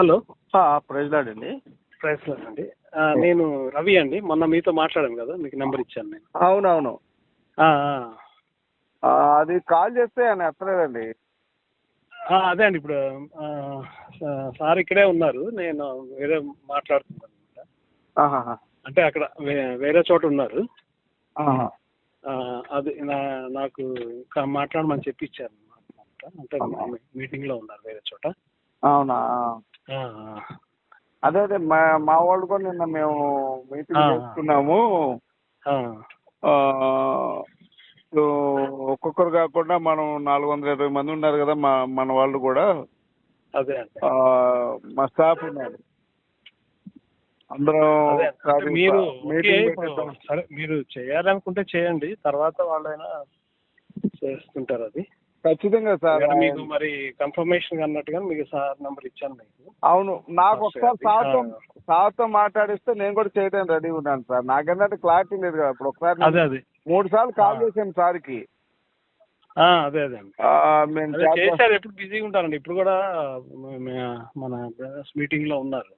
Hello. President అండి price అండి నేను రవి అండి. మొన్న మీతో మాట్లాడాను కదా మీకు నెంబర్ ఇచ్చాను నేను. అవునవును. ఆ, ఆ. ఆ, అది కాల్ చేస్తే ఆయన ఎత్తలేదండి. ఆ, అదే అండి ఇప్పుడు సార్ ఇక్కడే ఉన్నారు. నేను వేరే మాట్లాడుతున్నాను అనమాట. అంటే అక్కడ వేరే చోట ఉన్నారు. అది నా నాకు ఇంకా మాట్లాడమని చెప్పి ఇచ్చారు అనమాట. అంటే మీ- మీటింగ్లో ఉన్నారు వేరే చోట. అవునా. అదే అదే మా మా వాళ్ళు కూడా నిన్న మేము మీటింగ్. చేసుకున్నాము. ఒక్కొక్కరు కాకుండా మనం నాలుగు వందల ఇరవై మంది ఉన్నారు కదా మా మన వాళ్ళు కూడా. అదే మా స్టాఫ్ ఉన్నారు. అందరం మీరు మీరు చేయాలనుకుంటే చేయండి. తర్వాత వాళ్ళైనా చేస్తుంటారు అది. ఖచ్చితంగా సార్ మీకు మరి కన్ఫర్మేషన్ అన్నట్టుగా మీకు సార్ నెంబర్ ఇచ్చాను మీకు. అవును నాకు ఒకసారి సార్తో. సార్తో మాట్లాడిస్తే నేను కూడా చేయడానికి రెడీ ఉన్నాను సార్. నాకేంటంటే క్లారిటీ లేదు కదా ఇప్పుడు ఒకసారి నేను అదే అదే. మూడు సార్లు కాల్. చేశాను సార్కి. అదే అదే. చేశారు ఎప్పుడు బిజీగా ఉంటారండి. ఇప్పుడు కూడా మన మీటింగ్లో ఉన్నారు.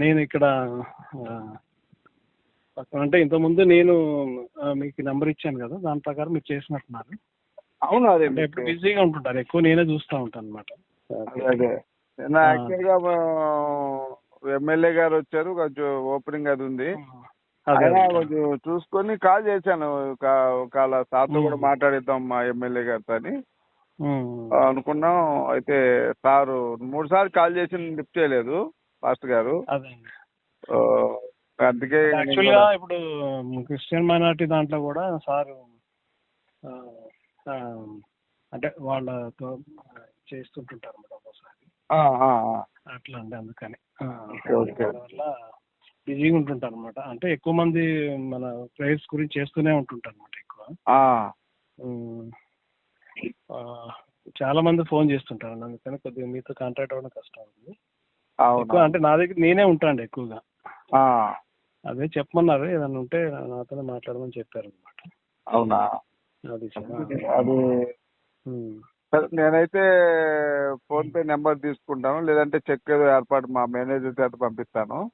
నేను ఇక్కడ అంటే ఇంతకుముందు నేను మీకు నెంబర్ ఇచ్చాను కదా దాని ప్రకారం మీరు చేసినట్టున్నారు. అవును అదే అంటే ఎప్పుడు బిజీగా ఉంటుంటారు ఎక్కువ నేనే చూస్తూ ఉంటాను అనమాట నా. యాక్చువల్గా ఎమ్మెల్యే గారు వచ్చారు కొంచెం ఓపెనింగ్ అది ఉంది. కొంచెం చూసుకొని కాల్ చేశాను ఒక- ఒకవేళ సార్తో కూడా. మాట్లాడిద్దాం మా ఎమ్మెల్యే గారితో అని. అనుకున్నాం అయితే సారు మూడు సార్లు కాల్ చేసి లిఫ్ట్ చేయలేదు పాస్టర్ గారు. అందుకే నేను యాక్చువల్గా కూడా- ఇప్పుడు క్రిస్టియన్ మైనారిటీ దాంట్లో కూడా సార్ అంటే వాళ్ళతో చేస్తుంటుంటారు ఆ. అట్లా అండి అందుకని. దానివల్ల బిజీగా ఉంటుంటారు అనమాట అంటే ఎక్కువ మంది మన ప్రేయర్స్ గురించి చేస్తూనే ఉంటుంటారు అనమాట ఎక్కువ. చాలా మంది ఫోన్ చేస్తుంటారు అందుకని కొద్దిగా మీతో కాంటాక్ట్ అవ్వడం కష్టం అవుతుంది ఎక్కువ అంటే నా దగ్గర నేనే ఉంటాను ఎక్కువగా. అదే చెప్పమన్నారు. ఏదన్నా ఉంటే నాతోనే మాట్లాడమని చెప్పారు అనమాట అవునా? అది అది. సరే, నేనైతే ఫోన్ పే నెంబర్ తీసుకుంటాను. లేదంటే చెక్ ఏదో ఏర్పాటు మా మేనేజర్ చేత పంపిస్తాను.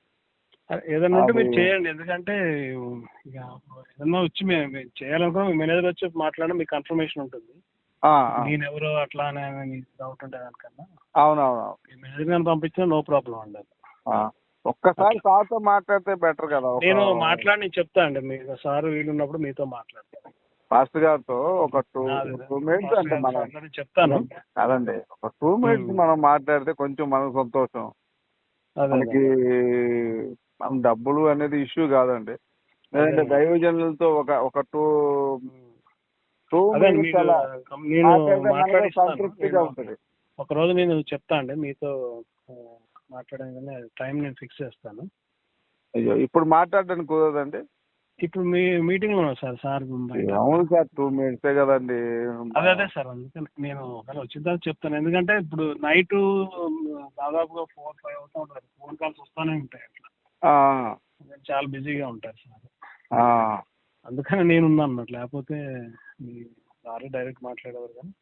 అదే, ఏదన్నా ఉంటే మీరు చేయండి. ఎందుకంటే ఇక ఏదన్నా వచ్చి మేము చేయాలనుకున్నా మీ మేనేజర్ వచ్చి మాట్లాడినా మీకు కన్ఫర్మేషన్ ఉంటుంది. నేను ఎవరో అట్లా డౌట్ ఉంటే దానికన్నా అవునవును మీ మేనేజర్ పంపించినా నో ప్రాబ్లం అండి. ఒక్కసారి సార్తో మాట్లాడితే బెటర్ కదా నేను మాట్లాడి నేను చెప్తా అండి. మీకు సార్ వీలు ఉన్నప్పుడు మీతో మాట్లాడతాను పాస్టర్ గారితో ఒక టూ. టూ మినిట్స్ అంటే మనం. చెప్తాను. కాదండి. ఒక టూ మినిట్స్. మనం మాట్లాడితే కొంచెం మనకు సంతోషం. మనకి. మన డబ్బులు అనేది ఇష్యూ కాదండి. లేదంటే. దైవజనులతో ఒక ఒక టూ టూ మినిట్స్ మీరు అలా సంతృప్తిగా ఉంటుంది. ఒక రోజు నేను చెప్తా అండి. మీతో ఆ, మాట్లాడగానే టైం నేను ఫిక్స్ చేస్తాను. అయ్యో ఇప్పుడు మాట్లాడడానికి కుదరదండి? ఇప్పుడు మీ మీటింగ్ ఉన్నాం సార్ సార్ బయట అవును సార్ టూ మినిట్సే కదండి. అదే అదే సార్ అందుకని నేను ఒకవేళ వచ్చిన తర్వాత చెప్తాను. ఎందుకంటే ఇప్పుడు నైట్ దాదాపుగా ఫోర్ ఫైవ్ అవుతూ ఉంటారు ఫోన్ కాల్స్ వస్తూనే ఉంటాయి అట్లా. ఆ, నేను చాలా బిజీగా ఉంటారు సార్. ఆ, అందుకని నేను ఉన్నాను అన్నమాట లేకపోతే మీ సార్ డైరెక్ట్ మాట్లాడేవారు కానీ.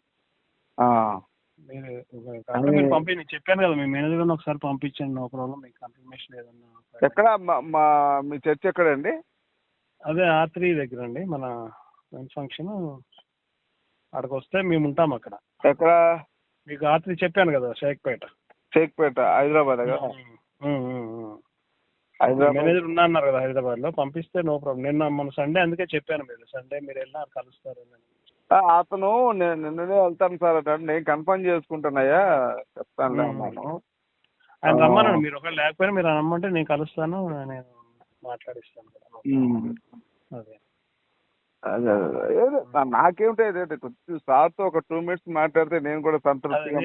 ఆ. మీరు కాకపోతే మీరు పంపి నేను చెప్పాను కదా మీ మేనేజర్ గారిని ఒకసారి పంపించండి నో ప్రాబ్లం మీకు కన్ఫర్మేషన్ ఏదన్నా ఎక్కడ? మా- మా చర్చ్ ఎక్కడండి? అదే ఆ త్రీ దగ్గర అండి మన ఫంక్షన్. అక్కడికి వస్తే మేము ఉంటాం అక్కడ. ఎక్కడ? మీకు ఆ త్రీ చెప్పాను కదా షేక్పేట. షేక్పేట హైదరాబాద్ మేనేజర్ ఉన్నా అన్నారు కదా హైదరాబాద్. లో పంపిస్తే నో ప్రాబ్లం. నిన్న మన సండే అందుకే చెప్పాను మీరు సండే మీరు వెళ్ళినా కలుస్తారు అతను నేను నిన్ననే వెళ్తాను సార్ అంటే నేను కన్ఫర్మ్ చేసుకుంటానయ్యా చెప్తానులే మ్మ్. అన్నాను ఆయన ఆ. రమ్మనండి మీరు ఒకవేళ లేకపోయినా మీరు రమ్మంటే నేను కలుస్తాను నేను మాట్లాడిస్తాను. అదే అదే, అదే. నాకేమిటో కొంచెం సార్తో ఒక టూ మినిట్స్ మాట్లాడితే నేను కూడా అదే సంతృప్తిగా.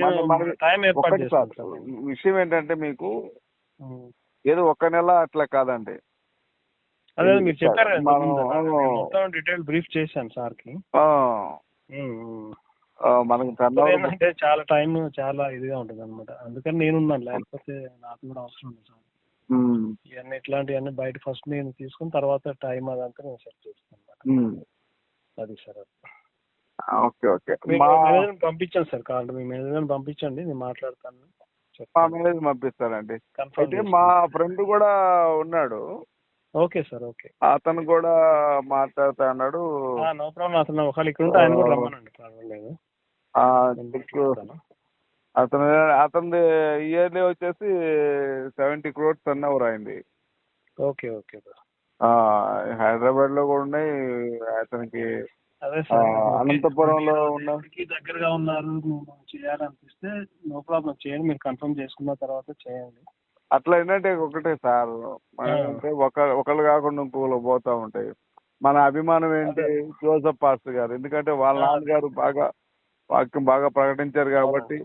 విషయం ఏంటంటే మీకు. ఏదో ఒక నెల అట్లా కాదండి అదే మీరు చెప్పారు మొత్తం డీటెయిల్ బ్రీఫ్ చేశాను ఉమ్. ఆ, మనకి ఏంటంటే చాలా టైం చాలా ఇదిగా ఉంటుంది అనమాట అందుకని నేనున్నాను లేకపోతే నాకు కూడా అవసరం ఉంది సార్. ఇవన్నీ ఇట్లాంటివన్నీ బయట ఫస్ట్ నేను తీసుకుని తర్వాత టైం అదంతా నేను సెట్ చేస్తాను అన్నమాట. అది సార్. Okay okay. పంపించండి సార్ కాల్. మీ మేనేజర్ పంపించండి నేను మాట్లాడతాను. మా మేనేజర్ పంపిస్తానండి అయితే మా ఫ్రెండ్ కూడా ఉన్నాడు. Okay sir okay. అతను కూడా మాట్లాడుతా అన్నాడు. నో ప్రాబ్లం అతను ఒకవేళ ఇక్కడ ఉంటే ఆయన కూడా రమ్మనండి నీకు తీసుకెళ్తాను. అతను అతని ఇయర్లీ వచ్చేసి సెవెంటీ క్రోడ్స్ టర్న్ ఓవర్ అయింది. Okay okay sir. హైదరాబాద్లో కూడా ఉన్నాయి. అతనికి. అనంతపురంలో ఉన్న దగ్గరగా ఉన్నారు చేయాలనిపిస్తే నో ప్రాబ్లం. చేయండి మీరు కన్ఫర్మ్ చేసుకున్న తర్వాత చేయండి. అట్లా ఏంటంటే ఒకటే సార్ అంటే ఒక ఒకళ్ళు కాకుండా ఇంకోళ్ళు పోతా ఉంటాయి. మన అభిమానం ఏంటి? జోసఫ్ పాస్టర్ గారు. ఎందుకంటే వాళ్ళ నాన్నగారు బాగా వాక్యం బాగా ప్రకటించారు కాబట్టి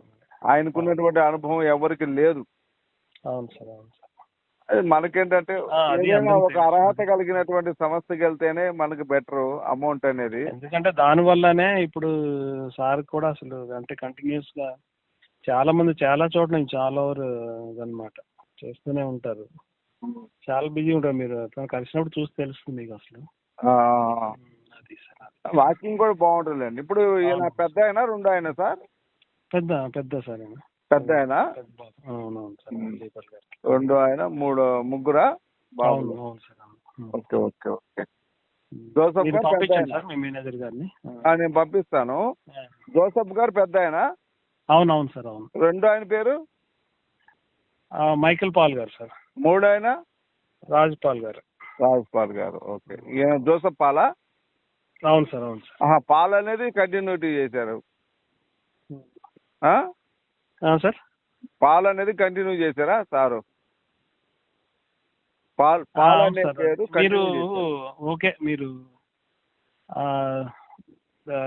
ఆయనకున్నటువంటి అనుభవం ఎవరికి లేదు. అవును సార్ అవును సార్. మనకేంటంటే ఒక. అర్హత కలిగినటువంటి సంస్థకి వెళ్తేనే మనకి బెటర్ అమౌంట్ అనేది. ఎందుకంటే దాని వల్లనే ఇప్పుడు సార్ కూడా అసలు అంటే కంటిన్యూస్గా చాలా మంది చాలా చోట్ల చాలా ఓవర్ అనమాట చేస్తూనే ఉంటారు. చాలా బిజీ ఉంటారు మీరు. కలిసినప్పుడు చూసి తెలుస్తుంది మీకు అసలు. వాకింగ్ కూడా బాగుంటుందండి. ఇప్పుడు ఈయన. పెద్ద అయినా రెండు ఆయన సార్? పెద్ద పెద్ద సార్ ఆయన. పెద్ద ఆయన. అవునవును గారు. రెండు ఆయన మూడు ముగ్గురా? అవును ఓకే ఓకే ఓకే. జోసఫ్ గారు ఆయన. మేనేజర్ గారిని. నేను పంపిస్తాను. జోసఫ్ గారు పెద్ద ఆయన? అవును అవును సార్ అవును. రెండు ఆయన పేరు? మైకేల్ పాల్ గారు సార్. మూడు ఆయన రాజ్ పాల్ గారు. రాజ్పాల్ గారు ఓకే. ఈయన జోసఫ్ పాలా? అవును సార్ అవును సార్. పాల్ అనేది కంటిన్యూటీ చేశారు. సార్? పాల్ అనేది కంటిన్యూ చేశారా సారు? పాల్ పాల్ అనే. పేరు మీరు ఓకే మీరు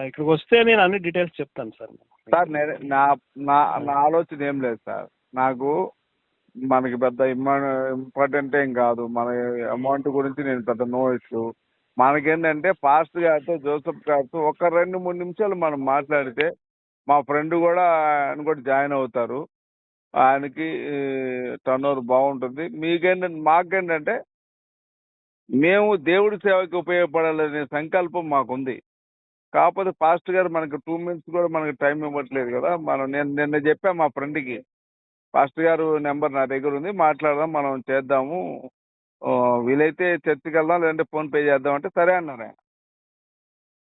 ఇక్కడికి వస్తే నేను అన్ని డీటెయిల్స్ చెప్తాను సార్. సార్ నా నా ఆలోచన ఏం లేదు సార్. నాకు మనకి పెద్ద ఇంపార్టెంట్ ఏం కాదు. మన అమౌంట్ గురించి నేను పెద్ద నో ఇష్యూ మనకేంటంటే పాస్ట్ గారితో జోసఫ్ గారితో ఒక రెండు మూడు నిమిషాలు మనం మాట్లాడితే మా ఫ్రెండ్ కూడా ఆయన కూడా జాయిన్ అవుతారు. ఆయనకి టర్న్ ఓవర్ బాగుంటుంది. మీకేంటంటే మాకేంటంటే మేము దేవుడి సేవకి ఉపయోగపడాలనే సంకల్పం మాకుంది. కాకపోతే పాస్ట్ గారు మనకి టూ మినిట్స్ కూడా మనకి టైం ఇవ్వట్లేదు కదా. మనం నేను నిన్న చెప్పా మా ఫ్రెండ్కి పాస్టర్ గారు నెంబర్ నా దగ్గర ఉంది. మాట్లాడదాం మనం చేద్దాము. వీలైతే చర్చికి వెళ్దాం లేదంటే ఫోన్ పే చేద్దాం అంటే సరే అన్నారు ఆయన.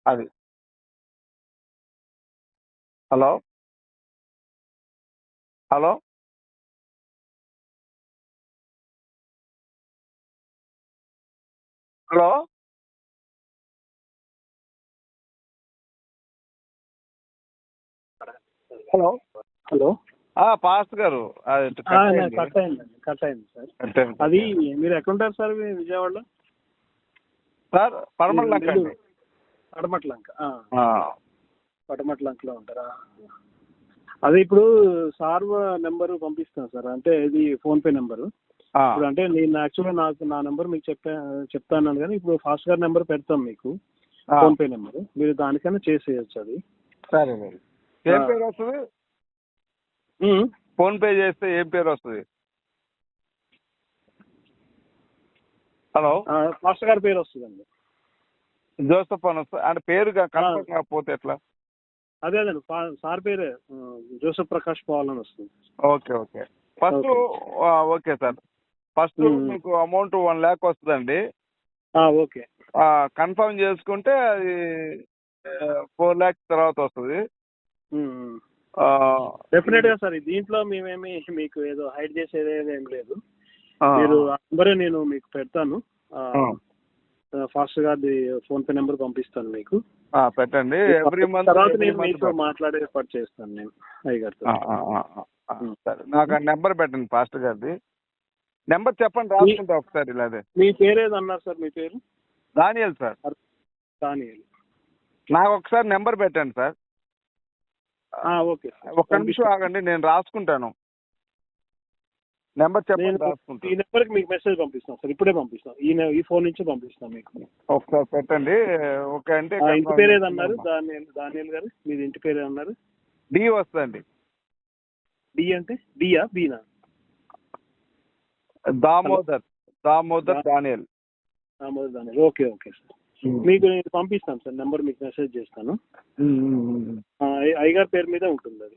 అది. Hello? Hello? Hello? Hello? Hello? Past గారు. అది కట్ అయింది. కట్ అయింది సార్ కట్ అయింది. అది మీరు ఎక్కడుంటారు సార్ మీ విజయవాడలో? సార్ పడమట్లంక ఆ, ఆ, పడమట్లంకలో ఉంటారా? అదే ఇప్పుడు సార్ నెంబర్ పంపిస్తాను సార్. అంటే ఇది ఫోన్ పే నెంబరు. ఇప్పుడు అంటే నేను యాక్చువల్గా నాకు నా నెంబర్ మీకు చెప్పా చెప్తాను కానీ ఇప్పుడు ఫాస్ట్ గారి నెంబర్ పెడతాం మీకు. PhonePe number. మీరు దానికైనా చేసేయచ్చు అది. సరే ఫోన్ పే చేస్తే ఏం పేరు వస్తుంది? హలో? ఫాస్ట్ గారి పేరు వస్తుందండి. జోసఫ్ అని వస్తుంది. అంటే పేరు కన్ఫర్మ్ కాకపోతే ఎట్లా? అదే అదే సార్ పేరే జోసెఫ్ ప్రకాష్ పాల్ అని వస్తుంది. Okay okay. First okay. Sir. First. మీకు అమౌంట్ వన్ ల్యాక్ వస్తుందండి. ఓకే. కన్ఫర్మ్ చేసుకుంటే అది ఫోర్ ల్యాక్స్ తర్వాత వస్తుంది. డెఫినెట్గా సార్ దీంట్లో మేమేమి మీకు ఏదో హైడ్ చేసేది ఏం లేదు. మీరు నెంబరే నేను మీకు పెడతాను. ఫాస్ట్ గారి ఫోన్ పే నెంబర్ పంపిస్తాను మీకు. పెట్టండి. ఎవ్రీ మంత్ తర్వాత నేను మీతో మాట్లాడే ఏర్పాటు చేస్తాను నేను అయ్యగారితో సరే. నాకు ఆ నెంబర్ పెట్టండి పాస్టర్ గారిది నెంబర్ చెప్పండి రాసుకుంటా ఒకసారి ఇలాదే మీ పేరు ఏది అన్నారు సార్ మీ పేరు? దానియల్ సార్. దానియల్ నాకు ఒకసారి నెంబర్ పెట్టండి సార్. ఓకే. ఒక్క నిమిషం ఆగండి నేను రాసుకుంటాను. నెంబర్ చెప్పండి నేను ఈ రాసుకుంటాను నెంబర్కి మీకు మెసేజ్ పంపిస్తాను సార్ ఇప్పుడే పంపిస్తాను. ఈ ఈ ఫోన్ నుంచి పంపిస్తాను మీకు. ఒకసారి పెట్టండి. ఓకే అంటే ఇంటి పేరు అన్నారు దానియల్ దానియల్ గారు మీది ఇంటి పేరు ఏమన్నారు డి వస్తుందండి. డి అంటే డియా బీనా? దామోదర్ దామోదర్ దానియల్ మొదటి దానియల్ ఓకే ఓకే సార్. మీకు నేను పంపిస్తాను సార్ నెంబర్ మీకు మెసేజ్ చేస్తాను. ఆ, అయ్య- అయ్యగారి పేరు మీద ఉంటుంది అది.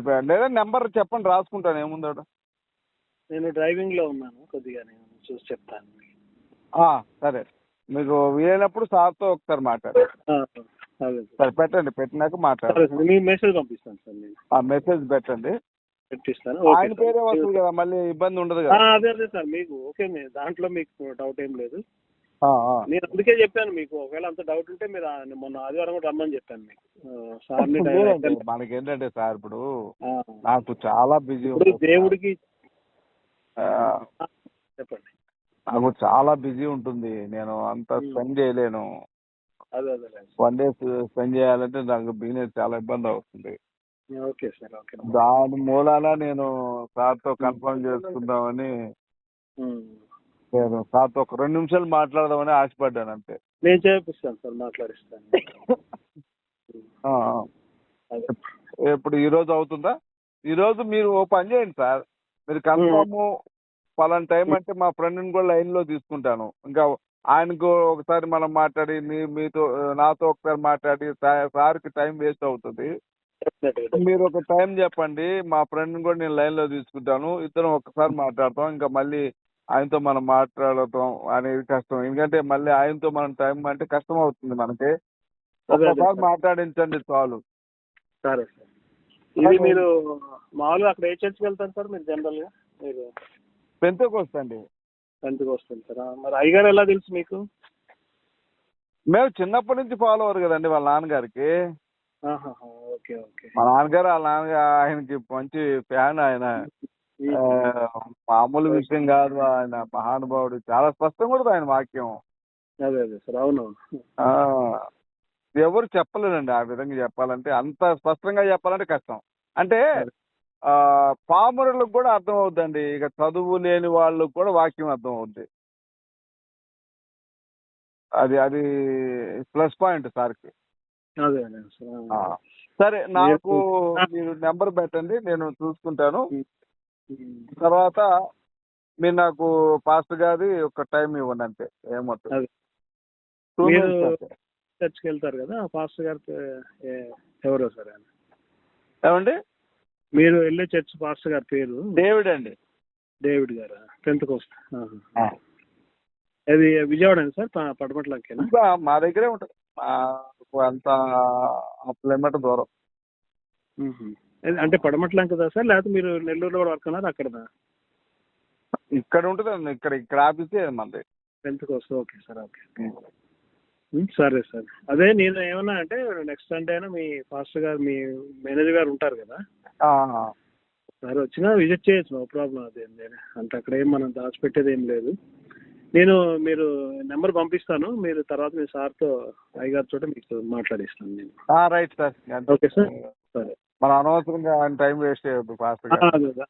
పె- లేదా నెంబర్ చెప్పండి రాసుకుంటాను ఏముందో నేను డ్రైవింగ్లో ఉన్నాను కొద్దిగా నేను చూసి చెప్తాను ఆ, సరే. మీకు వీలైనప్పుడు సార్తో ఒకసారి మాట్లాడండి అదే సార్. పెట్టండి పెట్టినాక మాట్లాడండి మీ మెసేజ్ పంపిస్తాను సార్ నేను. ఆ మెసేజ్ పెట్టండి. పెట్టిస్తాను ఆయన. పేరే వస్తుంది కదా మళ్ళీ ఇబ్బంది ఉండదు కదా. అదే అదే సార్ మీకు ఓకే దాంట్లో మీకు డౌట్ ఏం లేదు. నేను అందుకే చెప్పాను మీకు ఒకవేళ అంత డౌట్ ఉంటే మీరు మొన్న ఆదివారం కూడా రమ్మని చెప్పాను మీకు. డైరెక్ట్ మనకేంటంటే సార్ ఇప్పుడు నాకు చాలా బిజీ దేవుడికి చెప్పండి. నాకు చాలా బిజీ ఉంటుంది. నేను అంత. స్పెండ్ చేయలేను. వన్ డే స్పెండ్ చేయాలంటే నాకు బిజినెస్ చాలా ఇబ్బంది అవుతుంది. దాని మూలాన నేను సార్తో కన్ఫర్మ్ చేసుకుందామని. నేను సార్తో ఒక రెండు నిమిషాలు మాట్లాడదామని ఆశపడ్డాను అంతే. నేను చేపిస్తాను సార్ మాట్లాడిస్తాను. ఇప్పుడు ఈ రోజు అవుతుందా? ఈ రోజు మీరు ఓ పని చేయండి సార్. మీరు కన్ఫర్మ్ పలానా టైం అంటే మా ఫ్రెండ్ని కూడా లైన్లో తీసుకుంటాను. ఇంకా ఆయనకు ఒకసారి మనం మాట్లాడి మీ మీతో నాతో ఒకసారి మాట్లాడి సార్కి టైం వేస్ట్ అవుతుంది. మీరు ఒక టైం చెప్పండి మా ఫ్రెండ్ని కూడా నేను లైన్లో తీసుకుంటాను. ఇద్దరం ఒకసారి మాట్లాడతాం. ఇంకా మళ్ళీ ఆయనతో మనం మాట్లాడటం అనేది కష్టం. ఎందుకంటే మళ్ళీ ఆయనతో మనం టైం అంటే కష్టం అవుతుంది మనకి ఒకసారి. మాట్లాడించండి చాలు. సరే సార్. ఇది మీరు మామూలుగా అక్కడ ఏ చర్చ్కి వెళ్తారు సార్ మీరు జనరల్గా మీరు పెంతకు వస్తండి. టెన్త్కి వస్తుంది సార్. మరి అయ్యగారు ఎలా తెలుసు మీకు? మేము చిన్నప్పటి నుంచి ఫాలోవర్ కదండి వాళ్ళ నాన్నగారికి. Okay okay. మా నాన్నగారు వాళ్ళ నాన్నగారు ఆయనకి మంచి ఫ్యాన్ ఆయన. మామూలు విషయం కాదు ఆయన మహానుభావుడు. చాలా స్పష్టంగా కూడా ఆయన వాక్యం. అదే అదే సార్. ఎవరు చెప్పలేరండి ఆ విధంగా చెప్పాలంటే. అంత స్పష్టంగా చెప్పాలంటే కష్టం. అంటే ఆ పామరులకు కూడా అర్థం అవుద్దండి. ఇక చదువు లేని వాళ్ళకు కూడా వాక్యం అర్థం అవుద్ది. అది అది ప్లస్ పాయింట్ సార్కి. సార్. నాకు మీరు- నెంబర్ పెట్టండి. నేను చూసుకుంటాను. తర్వాత మీరు నాకు పాస్టర్ గారి ఒక టైం ఇవ్వండి అంతే ఏమవుతుంది. Two minutes. చర్చ్కి వెళ్తారు కదా పాస్టర్ గారు ఎవరో సార్ ఆయన? ఏమండి? మీరు వెళ్ళే చర్చ్ పాస్టర్ గారి పేరు? డేవిడ్ అండి డేవిడ్ గారు? టెన్త్ కోస్ట్ అది విజయవాడ సార్ ప- పడమట్లంకేనా? మా దగ్గరే ఉంటుంది. అంత కిలోమీటర్ దూరం. అంటే పడమట్లం కదా సార్? లేకపోతే మీరు నెల్లూరులో కూడా వర్క్ అన్నారు అక్కడ ఇక్కడ ఉంటుంది ఇక్కడ ఇక్కడ ఆఫీసే మనది tenth coast okay sir okay. సరే సార్. అదే నేను ఏమన్నా అంటే నెక్స్ట్ సండే అయినా మీ పాస్టర్ గారు మీ మేనేజర్ గారు ఉంటారు కదా? సార్ వచ్చినా విజిట్ చేయొచ్చు నో ప్రాబ్లం అదేం లేదు. అంటే అక్కడ ఏం మనం దాచిపెట్టేది ఏం లేదు. నేను మీరు నెంబర్ పంపిస్తాను. మీరు తర్వాత మీ సార్తో అయ్యగారి చోట మీకు మాట్లాడిస్తాను నేను. Right sir. Okay sir. సరే. మన అనవసరంగా ఆయన టైం వేస్ట్ చేయొద్దు ఫాస్ట్గా.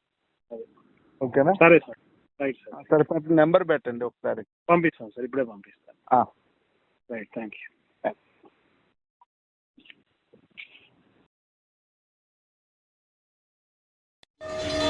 ఓకేనా? సరే సార్. సార్. సరే సార్ నెంబర్ పెట్టండి ఒకసారి. పంపిస్తాం సార్. ఇప్పుడే పంపిస్తాను. Right thank you. you